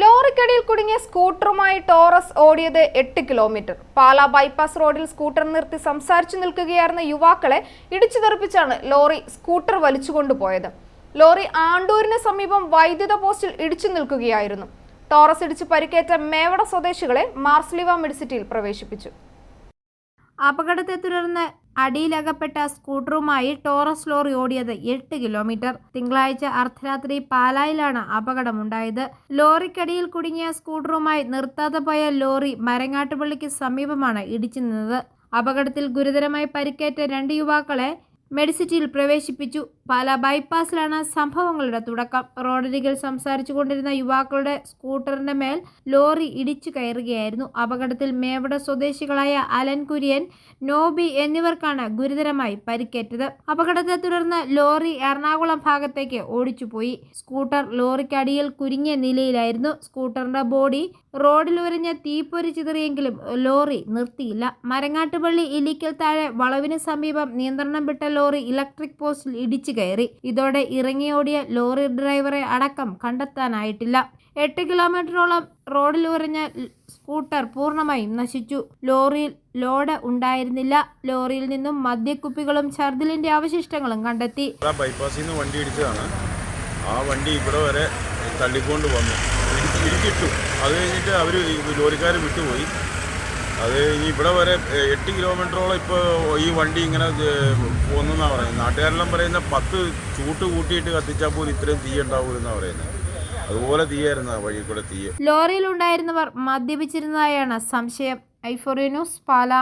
ലോറിക്കടിയിൽ കുടുങ്ങിയ സ്കൂട്ടറുമായി ടോറസ് ഓടിയത് എട്ട് കിലോമീറ്റർ. പാലാ ബൈപ്പാസ് റോഡിൽ സ്കൂട്ടർ നിർത്തി സംസാരിച്ചു നിൽക്കുകയായിരുന്ന യുവാക്കളെ ഇടിച്ചു തെറിപ്പിച്ചാണ് ലോറി സ്കൂട്ടർ വലിച്ചുകൊണ്ടുപോയത്. ലോറി ആണ്ടൂരിന് സമീപം വൈദ്യുത പോസ്റ്റിൽ ഇടിച്ചു നിൽക്കുകയായിരുന്നു. ടോറസ് ഇടിച്ച് പരിക്കേറ്റ മേവട സ്വദേശികളെ മാർസ്ലിവ മെഡിസിറ്റിയിൽ പ്രവേശിപ്പിച്ചു. അപകടത്തെ തുടർന്ന് അടിയിലകപ്പെട്ട സ്കൂട്ടറുമായി ടോറസ് ലോറി ഓടിയത് എട്ട് കിലോമീറ്റർ. തിങ്കളാഴ്ച അർദ്ധരാത്രി പാലായിലാണ് അപകടമുണ്ടായത്. ലോറിക്കടിയിൽ കുടുങ്ങിയ സ്കൂട്ടറുമായി നിർത്താതെ പോയ ലോറി മരങ്ങാട്ടുപള്ളിക്ക് സമീപമാണ് ഇടിച്ചു നിന്നത്. അപകടത്തിൽ ഗുരുതരമായി പരിക്കേറ്റ രണ്ട് യുവാക്കളെ മെഡിസിറ്റിയിൽ പ്രവേശിപ്പിച്ചു. പാല ബൈപ്പാസിലാണ് സംഭവങ്ങളുടെ തുടക്കം. റോഡരികിൽ സംസാരിച്ചു കൊണ്ടിരുന്ന യുവാക്കളുടെ സ്കൂട്ടറിന്റെ മേൽ ലോറി ഇടിച്ചു കയറുകയായിരുന്നു. അപകടത്തിൽ മേവട സ്വദേശികളായ അലൻ കുര്യൻ നോബി എന്നിവർക്കാണ് ഗുരുതരമായി പരിക്കേറ്റത്. അപകടത്തെ തുടർന്ന് ലോറി എറണാകുളം ഭാഗത്തേക്ക് ഓടിച്ചുപോയി. സ്കൂട്ടർ ലോറിക്കടിയിൽ കുരുങ്ങിയ നിലയിലായിരുന്നു. സ്കൂട്ടറിന്റെ ബോഡി റോഡിൽ ഉരഞ്ഞ തീപ്പൊരി ചിതറിയെങ്കിലും ലോറി നിർത്തിയില്ല. മരങ്ങാട്ടുപള്ളി ഇല്ലിക്കൽ താഴെ വളവിന് സമീപം നിയന്ത്രണം വിട്ട ഇലക്ട്രിക് പോസ്റ്റിൽ ഇടിച്ചു കയറി. ഇതോടെ ഇറങ്ങിയോടിയ ലോറി ഡ്രൈവറെ അടക്കം കണ്ടെത്താനായിട്ടില്ല. എട്ട് കിലോമീറ്ററോളം റോഡിൽ ഉറഞ്ഞ സ്കൂട്ടർ പൂർണമായും നശിച്ചു. ലോറിയിൽ ലോഡ് ഉണ്ടായിരുന്നില്ല. ലോറിയിൽ നിന്നും മദ്യക്കുപ്പികളും ഛർദിലിന്റെ അവശിഷ്ടങ്ങളും കണ്ടെത്തി. ബൈപ്പാസിൽ നിന്ന് വണ്ടി ഇടിച്ചതാണ്. ആ വണ്ടി ഇവിടെ വരെ തള്ളിക്കൊണ്ട് വന്നു. ഇടിച്ച് ഇടിച്ചിട്ടു. അത് കഴിഞ്ഞിട്ട് അവർ ലോറിക്കാർ വിട്ടുപോയി. അത് ഇനി ഇവിടെ വരെ എട്ട് കിലോമീറ്ററോളം ഇപ്പോൾ ഈ വണ്ടി ഇങ്ങനെ പോകുന്നതെന്നാണ് പറയുന്നത്. നാട്ടുകാരെല്ലാം പറയുന്ന പത്ത് ചൂട്ട് കൂട്ടിയിട്ട് കത്തിച്ചാൽ പോലും ഇത്രയും തീ ഉണ്ടാവുമെന്നാണ് പറയുന്നത്. അതുപോലെ തീയായിരുന്നു വഴി കൂടെ ലോറിയിൽ ഉണ്ടായിരുന്നവർ മദ്യപിച്ചിരുന്നതായാണ് സംശയം. ഐഫോറിയ ന്യൂസ് പാല.